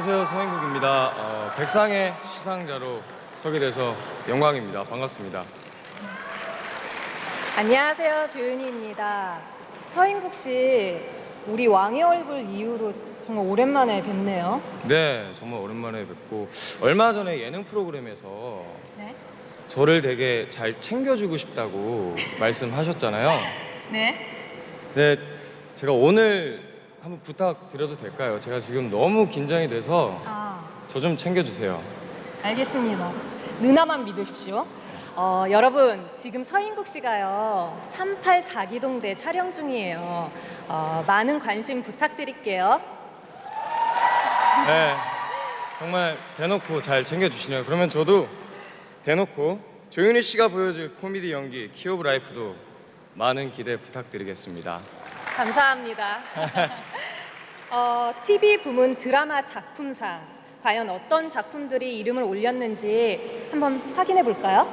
안녕하세요 서인국입니다. 어, 백상의 시상자로 서게 돼서 영광입니다. 반갑습니다. 안녕하세요, 조윤희입니다. 서인국 씨, 우리 왕의 얼굴 이후로 정말 오랜만에 뵙네요. 네, 정말 오랜만에 뵙고 얼마 전에 예능 프로그램에서 네? 저를 되게 잘 챙겨주고 싶다고 말씀하셨잖아요. 네? 네, 제가 오늘 한번 부탁드려도 될까요? 제가 지금 너무 긴장이 돼서 아, 저 좀 챙겨주세요. 알겠습니다. 누나만 믿으십시오. 어, 여러분, 지금 서인국 씨가요, 384기동대 촬영 중이에요. 어, 많은 관심 부탁드릴게요. 네, 정말 대놓고 잘 챙겨주시네요. 그러면 저도 대놓고 조윤희 씨가 보여줄 코미디 연기 키오브 라이프도 많은 기대 부탁드리겠습니다. 감사합니다. 어, TV 부문 드라마 작품상 과연 어떤 작품들이 이름을 올렸는지 한번 확인해 볼까요?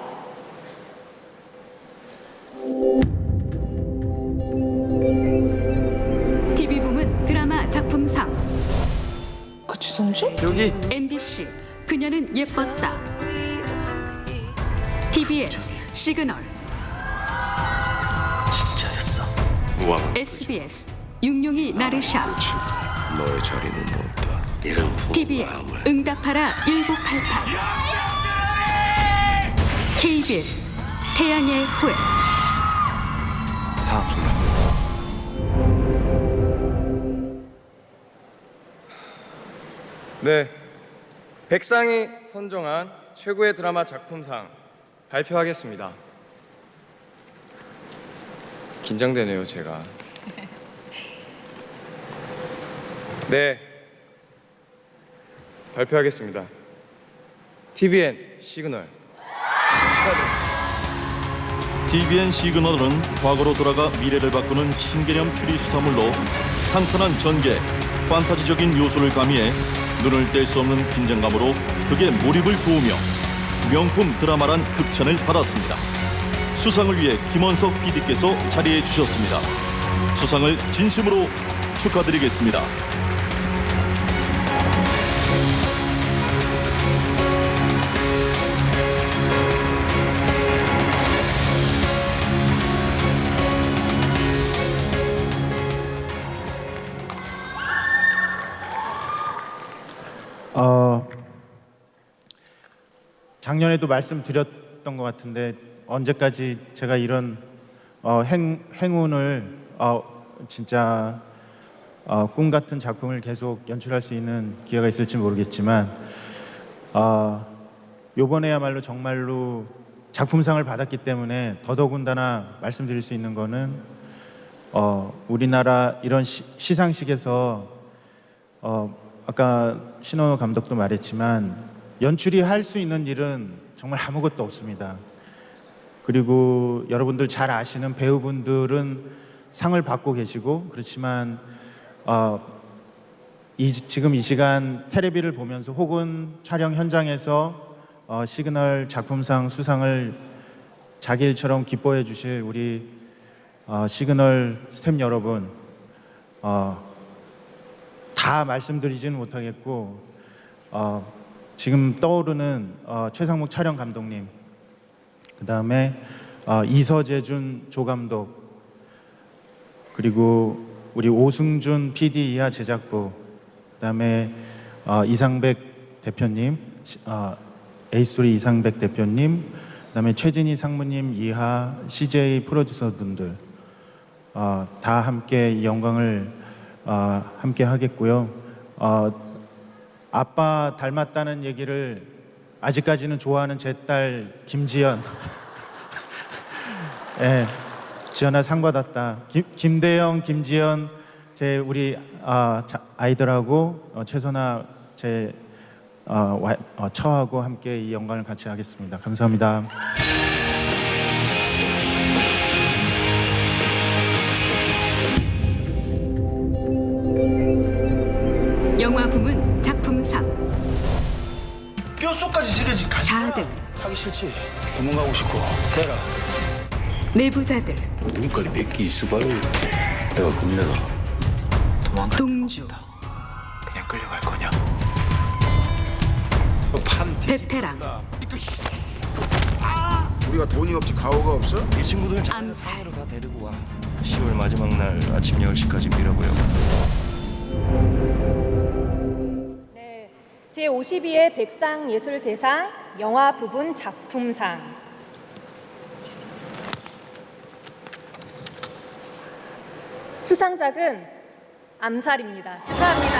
TV 부문 드라마 작품상 그 주성주? 여기 MBC 그녀는 예뻤다 TVN 시그널 진짜였어. SBS 육룡이 나르샤 너의 자리는 없다. 이런 TVN 마음을 응답하라 1988 KBS 태양의 후예 사업 정말. 네, 백상이 선정한 최고의 드라마 작품상 발표하겠습니다. 긴장되네요, 제가. 네, 발표하겠습니다. TVN 시그널. TVN 시그널은 과거로 돌아가 미래를 바꾸는 신개념 추리 수사물로 탄탄한 전개, 판타지적인 요소를 가미해 눈을 뗄 수 없는 긴장감으로 극에 몰입을 도우며 명품 드라마란 극찬을 받았습니다. 수상을 위해 김원석 PD께서 자리해 주셨습니다. 수상을 진심으로 축하드리겠습니다. 작년에도 말씀드렸던 것 같은데 언제까지 제가 이런 어, 행, 행운을 어, 진짜 어, 꿈 같은 작품을 계속 연출할 수 있는 기회가 있을지 모르겠지만 어, 요번에야말로 정말로 작품상을 받았기 때문에 더더군다나 말씀드릴 수 있는 거는 어, 우리나라 이런 시, 시상식에서 어, 아까 신원호 감독도 말했지만 연출이 할 수 있는 일은 정말 아무것도 없습니다. 그리고 여러분들 잘 아시는 배우분들은 상을 받고 계시고 그렇지만 어, 이, 지금 이 시간 테레비를 보면서 혹은 촬영 현장에서 어, 시그널 작품상 수상을 자기 일처럼 기뻐해 주실 우리 어, 시그널 스탭 여러분 어, 다 말씀드리지는 못하겠고 어, 지금 떠오르는 어, 최상목 촬영 감독님 그 다음에 어, 이서재준 조 감독 그리고 우리 오승준 PD 이하 제작부 그 다음에 어, 이상백 대표님 시- 어, 에이스토리 이상백 대표님 그 다음에 최진희 상무님 이하 CJ 프로듀서 분들 어, 다 함께 이 영광을 어, 함께 하겠고요. 어, 아빠 닮았다는 얘기를 아직까지는 좋아하는 제 딸 김지연. 예, 지연아 상 받았다. 김, 김대영, 김지연 제 우리 아, 자- 아이들하고 어, 최선아 제 어, 와- 어, 처하고 함께 이 영광을 같이 하겠습니다. 감사합니다. 영화 부문 작품상 뼛속까지 새겨진 가지. 4등 하기 싫지. 도망가고 싶고. 대라. 내부자들 눈깔이 몇 개 있어 봐요. 내가 겁내다. 도망가. 동주 그냥 끌려갈 거냐? 판 베테랑 우리가 돈이 없지 가오가 없어? 이 친구들 암살. 다 데리고 와. 10월 마지막 날 아침 10시까지 밀어보여. 네, 제52회 백상예술대상 영화 부분 작품상 수상작은 암살입니다. 축하합니다.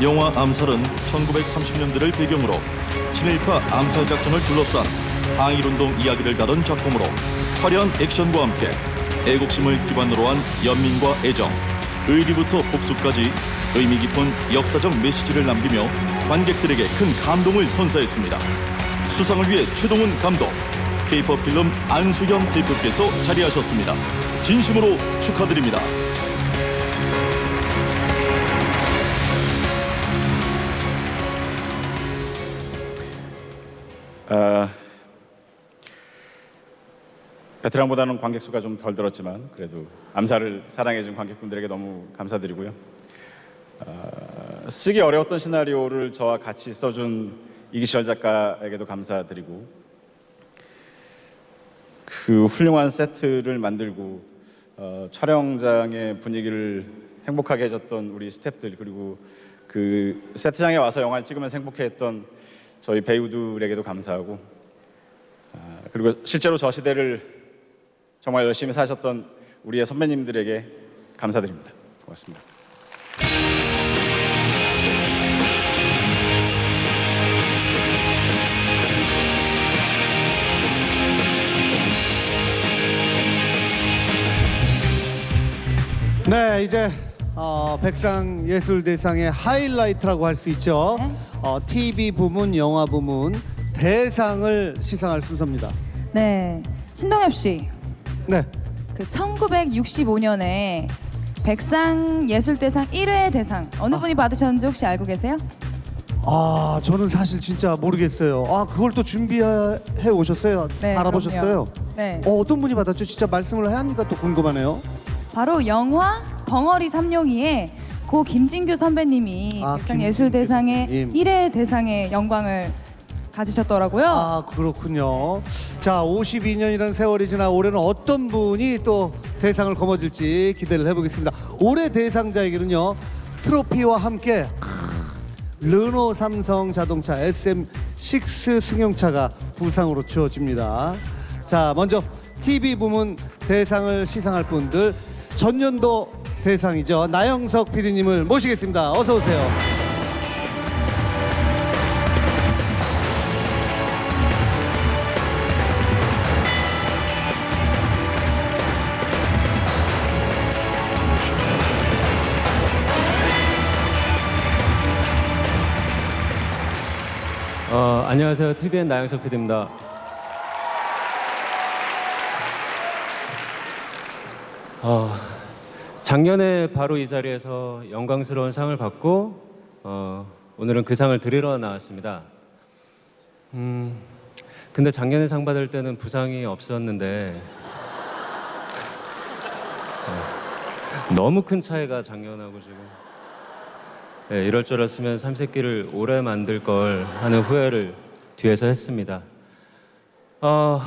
영화 암살은 1930년대를 배경으로 친일파 암살 작전을 둘러싼 항일운동 이야기를 다룬 작품으로 화려한 액션과 함께 애국심을 기반으로 한 연민과 애정, 의리부터 복수까지 의미 깊은 역사적 메시지를 남기며 관객들에게 큰 감동을 선사했습니다. 수상을 위해 최동훈 감독, 페이퍼 필름 안수현 대표께서 자리하셨습니다. 진심으로 축하드립니다. 아, 베테랑보다는 관객 수가 좀 덜 들었지만 그래도 암살을 사랑해준 관객분들에게 너무 감사드리고요. 아, 쓰기 어려웠던 시나리오를 저와 같이 써준 이기시열 작가에게도 감사드리고 그 훌륭한 세트를 만들고 어, 촬영장의 분위기를 행복하게 해줬던 우리 스태프들 그리고 그 세트장에 와서 영화를 찍으면서 행복해했던 저희 배우들에게도 감사하고 아, 그리고 실제로 저 시대를 정말 열심히 사셨던 우리의 선배님들에게 감사드립니다. 고맙습니다. 네, 이제 어, 백상 예술대상의 하이라이트라고 할 수 있죠. 어, TV 부문, 영화 부문 대상을 시상할 순서입니다. 네. 신동엽 씨. 네, 그 1965년에 백상 예술대상 1회 대상 어느 분이 받으셨는지 혹시 알고 계세요? 아 저는 사실 진짜 모르겠어요. 아 그걸 또 준비해 오셨어요? 네, 알아보셨어요? 그럼요. 네. 어, 어떤 분이 받았죠? 진짜 말씀을 하니까 또 궁금하네요. 바로 영화 벙어리 삼룡이의 고 김진규 선배님이 아, 백상 김진규 예술대상의 선배님. 1회 대상의 영광을 가지셨더라고요. 아 그렇군요. 자, 52년이라는 세월이 지나 올해는 어떤 분이 또 대상을 거머쥘지 기대를 해보겠습니다. 올해 대상자에게는요 트로피와 함께 크, 르노 삼성 자동차 SM6 승용차가 부상으로 주어집니다. 자, 먼저 TV 부문 대상을 시상할 분들 전년도 대상이죠 나영석 PD님을 모시겠습니다. 어서 오세요. 어, 안녕하세요. TVN 나영석 PD입니다. 어, 작년에 바로 이 자리에서 영광스러운 상을 받고 어, 오늘은 그 상을 드리러 나왔습니다. 음, 근데 작년에 상 받을 때는 부상이 없었는데 어, 너무 큰 차이가 작년하고 지금 예, 이럴 줄 알았으면 삼색기를 오래 만들 걸 하는 후회를 뒤에서 했습니다. 어,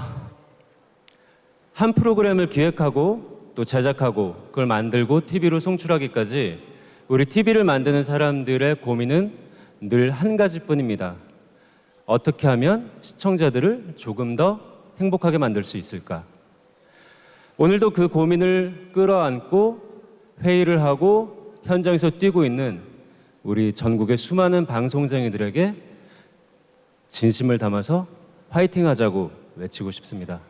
한 프로그램을 기획하고 또 제작하고 그걸 만들고 TV로 송출하기까지 우리 TV를 만드는 사람들의 고민은 늘 한 가지뿐입니다. 어떻게 하면 시청자들을 조금 더 행복하게 만들 수 있을까? 오늘도 그 고민을 끌어안고 회의를 하고 현장에서 뛰고 있는 우리 전국의 수많은 방송쟁이들에게 진심을 담아서 화이팅 하자고 외치고 싶습니다.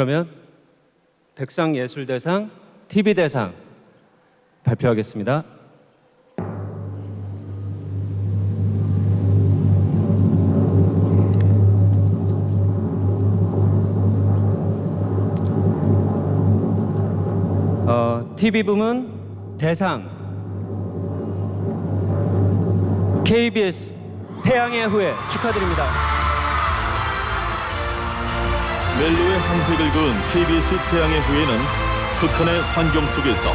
그러면 백상예술대상 TV대상 발표하겠습니다. 어, TV 부문 대상 KBS 태양의 후예 축하드립니다. 멜로의 한 획을 그은 KBS 태양의 후예는 극한의 환경 속에서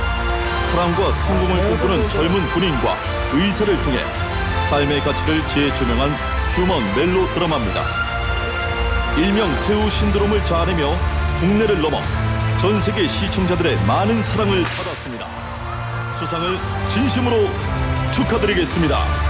사랑과 성공을 꿈꾸는 젊은 군인과 의사를 통해 삶의 가치를 재조명한 휴먼 멜로 드라마입니다. 일명 태우 신드롬을 자아내며 국내를 넘어 전 세계 시청자들의 많은 사랑을 받았습니다. 수상을 진심으로 축하드리겠습니다.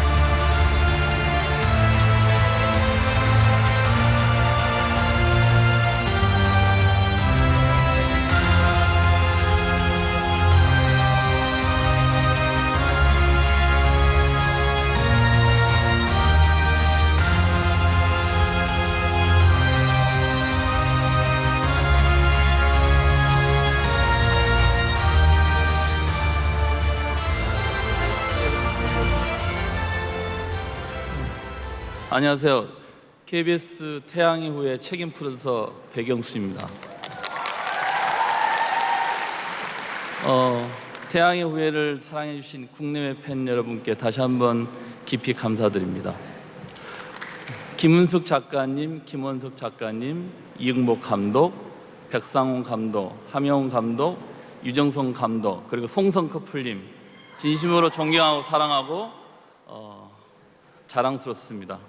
안녕하세요. KBS 태양의 후예 책임 프로듀서 백영수입니다. 어, 태양의 후예를 사랑해 주신 국내외 팬 여러분께 다시 한번 깊이 감사드립니다. 김은숙 작가님, 김원석 작가님, 이응복 감독, 백상훈 감독, 함영훈 감독, 유정성 감독, 그리고 송성 커플님 진심으로 존경하고 사랑하고 어, 자랑스럽습니다.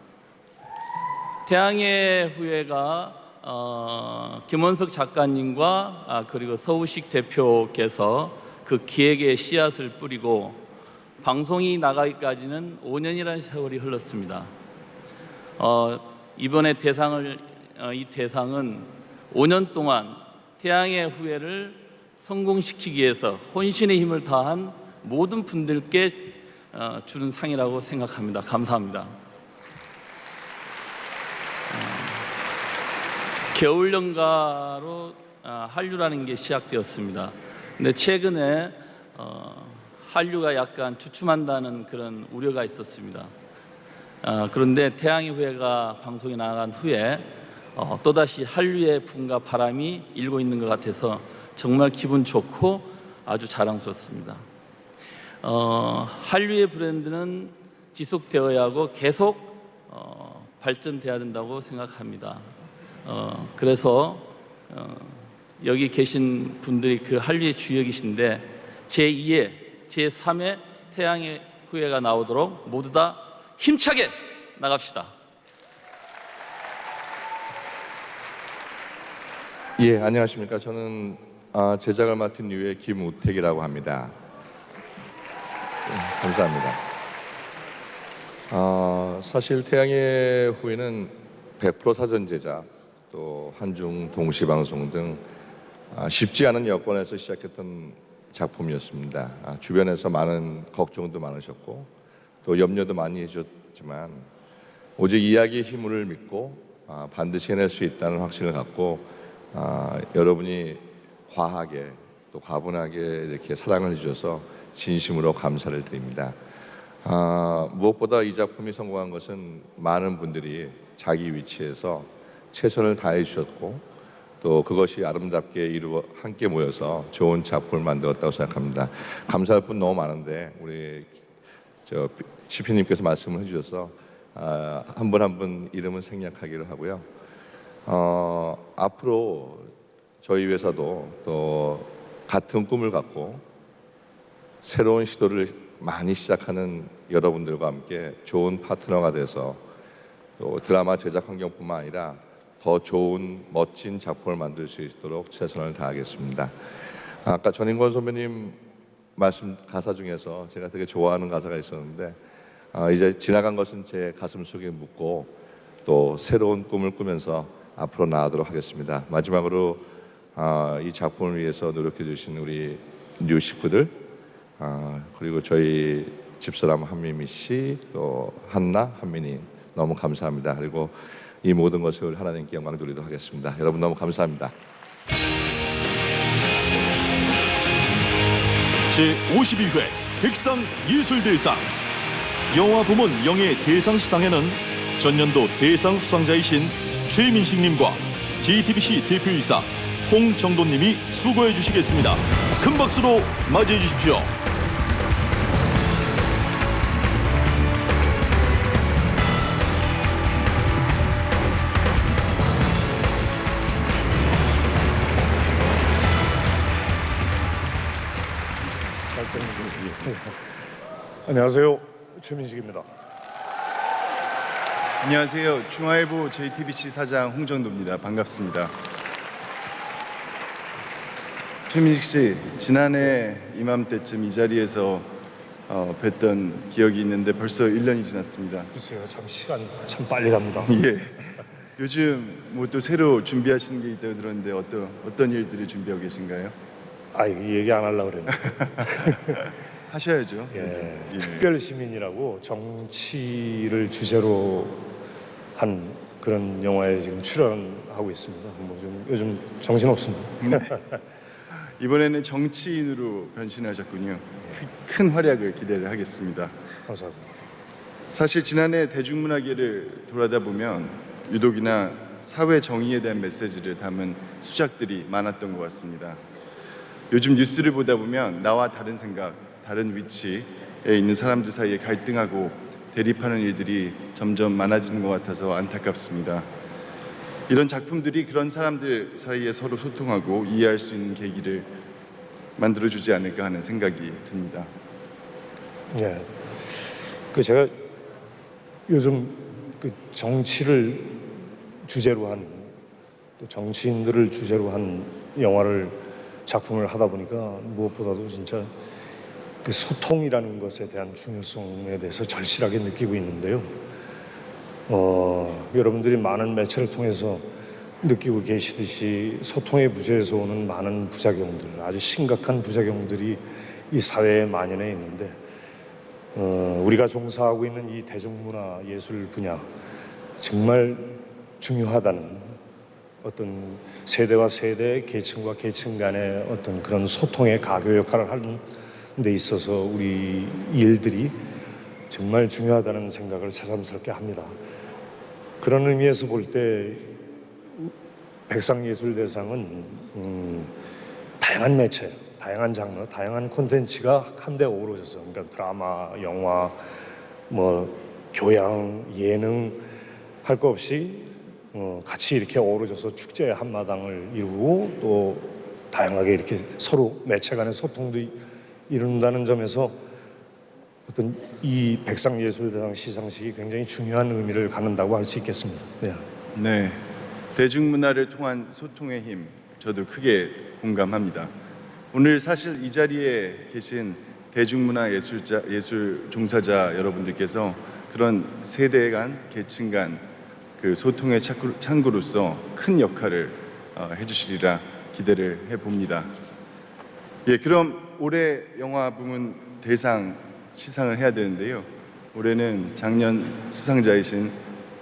태양의 후예가 어, 김원석 작가님과 아, 그리고 서우식 대표께서 그 기획의 씨앗을 뿌리고 방송이 나가기까지는 5년이라는 세월이 흘렀습니다. 어, 이번에 대상을 어, 이 대상은 5년 동안 태양의 후예를 성공시키기 위해서 혼신의 힘을 다한 모든 분들께 어, 주는 상이라고 생각합니다. 감사합니다. 겨울 연가로 아, 한류라는 게 시작되었습니다. 근데 최근에 어, 한류가 약간 주춤한다는 그런 우려가 있었습니다. 아, 그런데 태양의 후예가 방송에 나간 후에 어, 또다시 한류의 붐과 바람이 일고 있는 것 같아서 정말 기분 좋고 아주 자랑스럽습니다. 어, 한류의 브랜드는 지속되어야 하고 계속 어, 발전돼야 된다고 생각합니다. 어, 그래서 어, 여기 계신 분들이 그 한류의 주역이신데 제 2회, 제 3회 태양의 후예가 나오도록 모두 다 힘차게 나갑시다. 예, 안녕하십니까. 저는 아, 제작을 맡은 유의 김우택이라고 합니다. 예, 감사합니다. 아, 사실 태양의 후예는 100% 사전 제작, 또 한중 동시 방송 등 아, 쉽지 않은 여건에서 시작했던 작품이었습니다. 아, 주변에서 많은 걱정도 많으셨고 또 염려도 많이 해주셨지만 오직 이야기의 힘을 믿고 아, 반드시 해낼 수 있다는 확신을 갖고 아, 여러분이 과하게 또 과분하게 이렇게 사랑을 해주셔서 진심으로 감사를 드립니다. 아, 무엇보다 이 작품이 성공한 것은 많은 분들이 자기 위치에서 최선을 다해 주셨고 또 그것이 아름답게 이루어 함께 모여서 좋은 작품을 만들었다고 생각합니다. 감사할 분 너무 많은데 우리 저 시피님께서 말씀을 해주셔서 아, 한분 한 분 이름은 생략하기로 하고요. 어, 앞으로 저희 회사도 또 같은 꿈을 갖고 새로운 시도를 많이 시작하는 여러분들과 함께 좋은 파트너가 돼서 또 드라마 제작 환경뿐만 아니라 더 좋은 멋진 작품을 만들 수 있도록 최선을 다하겠습니다. 아까 전인권 선배님 말씀 가사 중에서 제가 되게 좋아하는 가사가 있었는데 아, 이제 지나간 것은 제 가슴 속에 묻고 또 새로운 꿈을 꾸면서 앞으로 나아가도록 하겠습니다. 마지막으로 아, 이 작품을 위해서 노력해 주신 우리 뉴 식구들 아, 그리고 저희 집사람 한미미 씨, 또 한나, 한민이 너무 감사합니다. 그리고 이 모든 것을 하나님께 영광 돌리도록 하겠습니다. 여러분 너무 감사합니다. 제 52회 백상 예술대상 영화 부문 영예 대상 시상에는 전년도 대상 수상자이신 최민식님과 JTBC 대표이사 홍정돈님이 수고해 주시겠습니다. 큰 박수로 맞이해 주십시오. 안녕하세요. 최민식입니다. 안녕하세요. 중화일보 JTBC 사장 홍정도입니다. 반갑습니다. 최민식 씨, 지난해 이맘때쯤 이 자리에서 어, 뵀던 기억이 있는데 벌써 1년이 지났습니다. 글쎄요, 참 시간 참 빨리 갑니다. 예. 요즘 뭐 또 새로 준비하시는 게 있다고 들었는데 어떤 어떤 일들을 준비하고 계신가요? 아, 이거 얘기 안 하려고 그랬는데. 하셔야죠. 예, 예. 특별 시민이라고 정치를 주제로 한 그런 영화에 지금 출연하고 있습니다. 뭐 좀 요즘 정신 없습니다. 이번에는 정치인으로 변신하셨군요. 크- 큰 활약을 기대를 하겠습니다. 감사합니다. 사실 지난해 대중문화계를 돌아다 보면 유독이나 사회 정의에 대한 메시지를 담은 수작들이 많았던 것 같습니다. 요즘 뉴스를 보다 보면 나와 다른 생각, 다른 위치에 있는 사람들 사이에 갈등하고 대립하는 일들이 점점 많아지는 것 같아서 안타깝습니다. 이런 작품들이 그런 사람들 사이에 서로 소통하고 이해할 수 있는 계기를 만들어 주지 않을까 하는 생각이 듭니다. 예. 그 제가 요즘 그 정치를 주제로 한 또 정치인들을 주제로 한 영화를 작품을 하다 보니까 무엇보다도 진짜 그 소통이라는 것에 대한 중요성에 대해서 절실하게 느끼고 있는데요. 어, 여러분들이 많은 매체를 통해서 느끼고 계시듯이 소통의 부재에서 오는 많은 부작용들, 아주 심각한 부작용들이 이 사회에 만연해 있는데 어, 우리가 종사하고 있는 이 대중문화 예술 분야 정말 중요하다는 어떤 세대와 세대, 계층과 계층 간의 어떤 그런 소통의 가교 역할을 하는 데 있어서 우리 일들이 정말 중요하다는 생각을 새삼스럽게 합니다. 그런 의미에서 볼 때 백상예술대상은 음, 다양한 매체, 다양한 장르, 다양한 콘텐츠가 한데 어우러져서 그러니까 드라마, 영화, 뭐 교양, 예능 할 거 없이 어, 같이 이렇게 어우러져서 축제의 한마당을 이루고 또 다양하게 이렇게 서로 매체 간의 소통도 이- 이룬다는 점에서 어떤 이 백상예술대상 시상식이 굉장히 중요한 의미를 갖는다고 할 수 있겠습니다. 네. 네, 대중문화를 통한 소통의 힘 저도 크게 공감합니다. 오늘 사실 이 자리에 계신 대중문화 예술자 예술 종사자 여러분들께서 그런 세대 간 계층 간 그 소통의 창구, 창구로서 큰 역할을 어, 해주시리라 기대를 해봅니다. 예, 그럼 올해 영화 부문 대상 시상을 해야 되는데요. 올해는 작년 수상자이신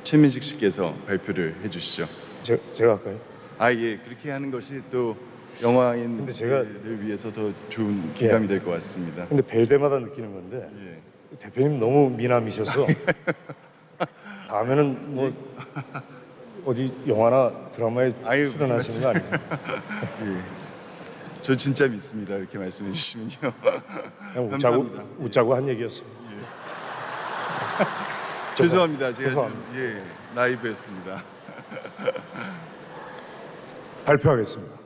최민식 씨께서 발표를 해주시죠. 제, 제가 할까요? 아 예, 그렇게 하는 것이 또 영화인을 제가- 위해서 더 좋은 기감이 될것 같습니다. 근데 뵐 때마다 느끼는 건데 예. 대표님 너무 미남이셔서 다음에는 뭐 어디 영화나 드라마에 아유, 무슨 출연하시는 거 아니에요? 예. 저 진짜 믿습니다. 이렇게 말씀해 주시면요. 그냥 웃자고 감사합니다. 웃자고 한 얘기였습니다. 죄송합니다. 제가 죄송합니다. 좀, 예 나이브였습니다. 발표하겠습니다.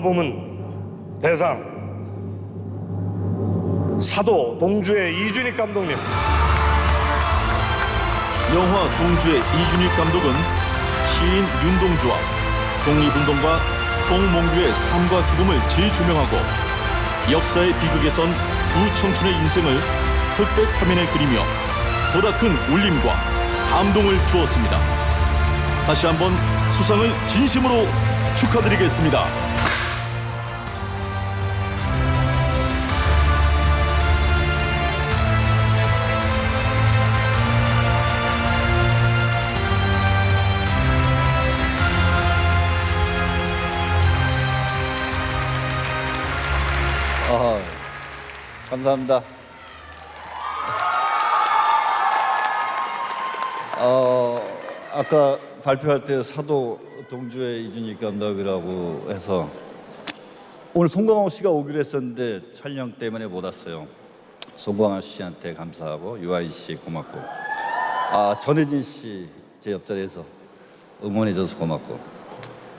부문 대상 사도 동주의 이준익 감독님 영화 동주의 이준익 감독은 시인 윤동주와 독립운동가 송몽규의 삶과 죽음을 재조명하고 역사의 비극에선 두 청춘의 인생을 흑백 화면에 그리며 보다 큰 울림과 감동을 주었습니다. 다시 한번 수상을 진심으로 축하드리겠습니다. 감사합니다. 어, 아까 발표할 때 사도 동주의 이준익 감독이라고 해서 오늘 송광호 씨가 오기로 했었는데 촬영 때문에 못 왔어요. 송광호 씨한테 감사하고 유아인 씨 고맙고 아 전혜진 씨 제 옆자리에서 응원해 줘서 고맙고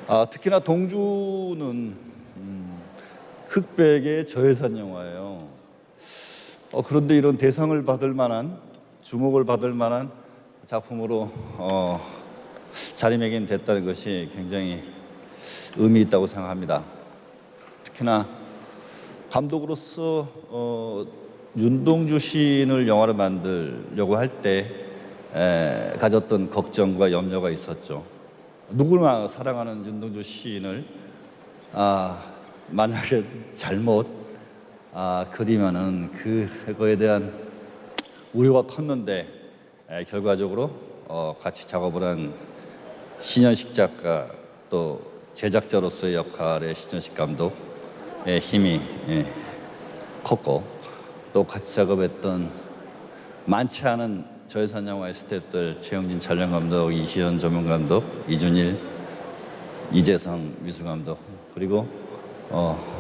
아, 특히나 동주는 음, 흑백의 저예산 영화예요. 어, 그런데 이런 대상을 받을 만한 주목을 받을 만한 작품으로 어, 자리매김 됐다는 것이 굉장히 의미 있다고 생각합니다. 특히나 감독으로서 어, 윤동주 시인을 영화로 만들려고 할때 가졌던 걱정과 염려가 있었죠. 누구나 사랑하는 윤동주 시인을 아, 만약에 잘못 아, 그리면은 그거에 대한 우려가 컸는데 에, 결과적으로 어, 같이 작업을 한 신현식 작가 또 제작자로서의 역할의 신현식 감독의 힘이 예, 컸고 또 같이 작업했던 많지 않은 저예산 영화의 스태프들 최영진 촬영 감독, 이시연 조명 감독, 이준일, 이재성 미술 감독 그리고 어,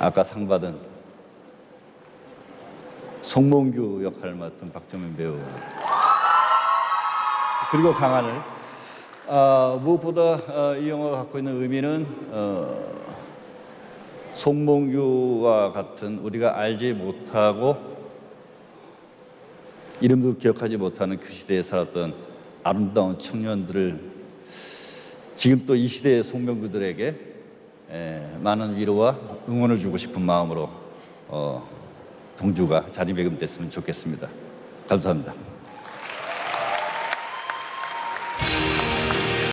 아까 상 받은 송몽규 역할을 맡은 박정민 배우. 그리고 강하늘 아, 무엇보다 어, 이 영화가 갖고 있는 의미는 어, 송몽규와 같은 우리가 알지 못하고 이름도 기억하지 못하는 그 시대에 살았던 아름다운 청년들을 지금 또 이 시대의 송명구들에게 에, 많은 위로와 응원을 주고 싶은 마음으로 어, 동주가 자리매김됐으면 좋겠습니다. 감사합니다.